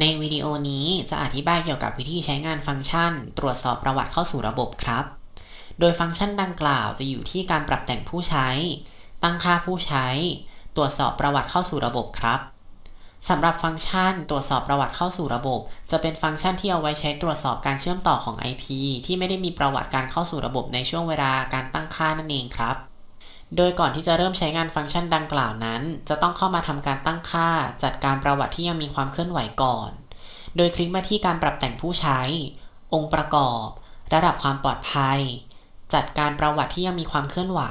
ในวิดีโอนี้จะอธิบายเกี่ยวกับวิธีใช้งานฟังก์ชัน ตรวจสอบประวัติเข้าสู่ระบบครับ โดยฟังก์ชันดังกล่าวจะอยู่ที่การปรับแต่งผู้ใช้ ตั้งค่าผู้ใช้ ตรวจสอบประวัติเข้าสู่ระบบครับสำหรับฟังก์ชันตรวจสอบประวัติเข้าสู่ระบบ จะเป็นฟังก์ชันที่เอาไว้ใช้ตรวจสอบการเชื่อมต่อของ IP ที่ไม่ได้มีประวัติการเข้าสู่ระบบในช่วงเวลาการตั้งค่านั่นเองครับ โดยก่อนที่จะเริ่มใช้งานฟังก์ชันดังกล่าวนั้น จะต้องเข้ามาทำการตั้งค่าจัดการประวัติที่ยังมีความเคลื่อนไหวก่อน โดยคลิกมาที่การปรับแต่งผู้ใช้ องค์ประกอบ ระดับความปลอดภัย จัดการประวัติที่ยังมีความเคลื่อนไหว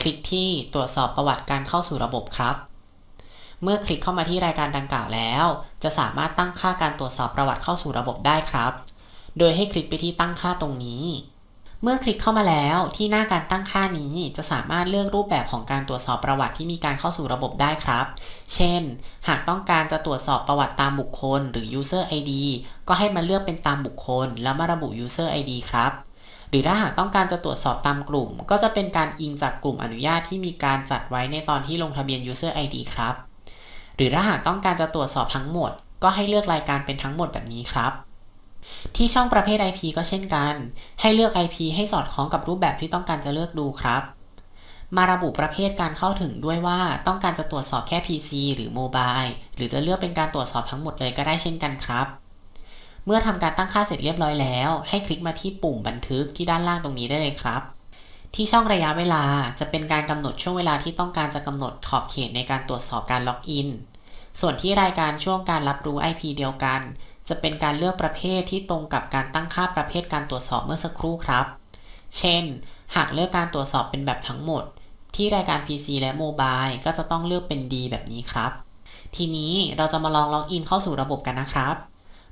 คลิกที่ตรวจสอบประวัติการเข้าสู่ระบบครับ เมื่อคลิกเข้ามาที่รายการดังกล่าวแล้ว จะสามารถตั้งค่าการตรวจสอบประวัติเข้าสู่ระบบได้ครับ โดยให้คลิกไปที่ตั้งค่าตรงนี้ เมื่อคลิกเข้ามาแล้วที่หน้าการตั้งค่านี้จะสามารถเลือกรูปแบบของการตรวจสอบประวัติที่มีการเข้าสู่ระบบได้ครับ เช่น หากต้องการจะตรวจสอบประวัติตามบุคคล หรือ user ID ก็ให้มาเลือกเป็นตามบุคคล แล้วมาระบุ user ID ครับหรือถ้าหากต้องการจะตรวจสอบตามกลุ่ม ก็จะเป็นการอิงจากกลุ่มอนุญาตที่มีการจัดไว้ในตอนที่ลงทะเบียน user ID ครับ หรือถ้าหากต้องการจะตรวจสอบทั้งหมด ก็ให้เลือกรายการเป็นทั้งหมดแบบนี้ครับ ที่ช่องประเภท IP ก็เช่นกัน ให้เลือก IP ให้สอดคล้องกับรูปแบบที่ต้องการจะเลือกดูครับ มาระบุประเภทการเข้าถึงด้วยว่าต้องการจะตรวจสอบแค่ PC หรือโมบายหรือจะเลือกเป็นการตรวจสอบทั้งหมดเลยก็ได้เช่นกันครับ เมื่อทำการตั้งค่าเสร็จเรียบร้อยแล้ว ให้คลิกมาที่ปุ่มบันทึกที่ด้านล่างตรงนี้ได้เลยครับที่ช่องระยะเวลาจะเป็นการกำหนดช่วงเวลาที่ต้องการจะกำหนดขอบเขตในการตรวจสอบการล็อกอิน ส่วนที่รายการช่วงการรับรู้ IP เดียวกัน จะเป็นการเลือกประเภทที่ตรงกับการตั้งค่าประเภทการตรวจสอบเมื่อสักครู่ครับ เช่น หากเลือกการตรวจสอบเป็นแบบทั้งหมด ที่รายการ PC และโมบายก็จะต้องเลือกเป็น D แบบนี้ครับ ทีนี้เราจะมาลองล็อกอินเข้าสู่ระบบกันนะครับ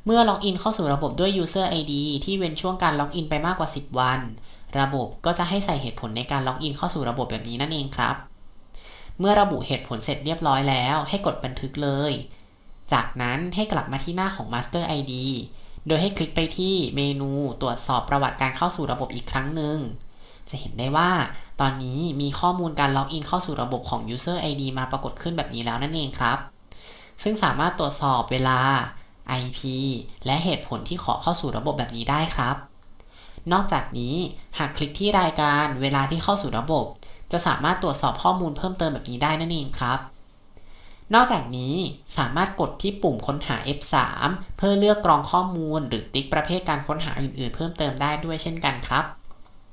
เมื่อล็อกอินเข้าสู่ระบบด้วย User ID ที่เว้นช่วงการล็อกอินไปมากกว่า 10 วัน ระบบก็จะให้ใส่เหตุผลในการล็อกอินเข้าสู่ระบบแบบนี้นั่นเองครับ เมื่อระบุเหตุผลเสร็จเรียบร้อยแล้ว ให้กดบันทึกเลย จากนั้นให้กลับมาที่หน้าของ Master ID โดยให้คลิกไปที่เมนูตรวจสอบประวัติการเข้าสู่ระบบอีกครั้งหนึ่ง จะเห็นได้ว่าตอนนี้มีข้อมูลการล็อกอินเข้าสู่ระบบของ User ID มาปรากฏขึ้นแบบนี้แล้วนั่นเองครับ ซึ่งสามารถตรวจสอบเวลา IP และเหตุผลที่ขอเข้าสู่ระบบแบบนี้ได้ครับ นอกจากนี้หากคลิกที่รายการเวลาที่เข้าสู่ระบบ จะสามารถตรวจสอบข้อมูลเพิ่มเติมแบบนี้ได้นั่นเองครับ นอกจากนี้สามารถกดที่ปุ่มค้นหา F3 เพื่อเลือกกรองข้อมูล หรือติ๊กประเภทการค้นหาอื่นๆ เพิ่มเติมได้ด้วยเช่นกันครับ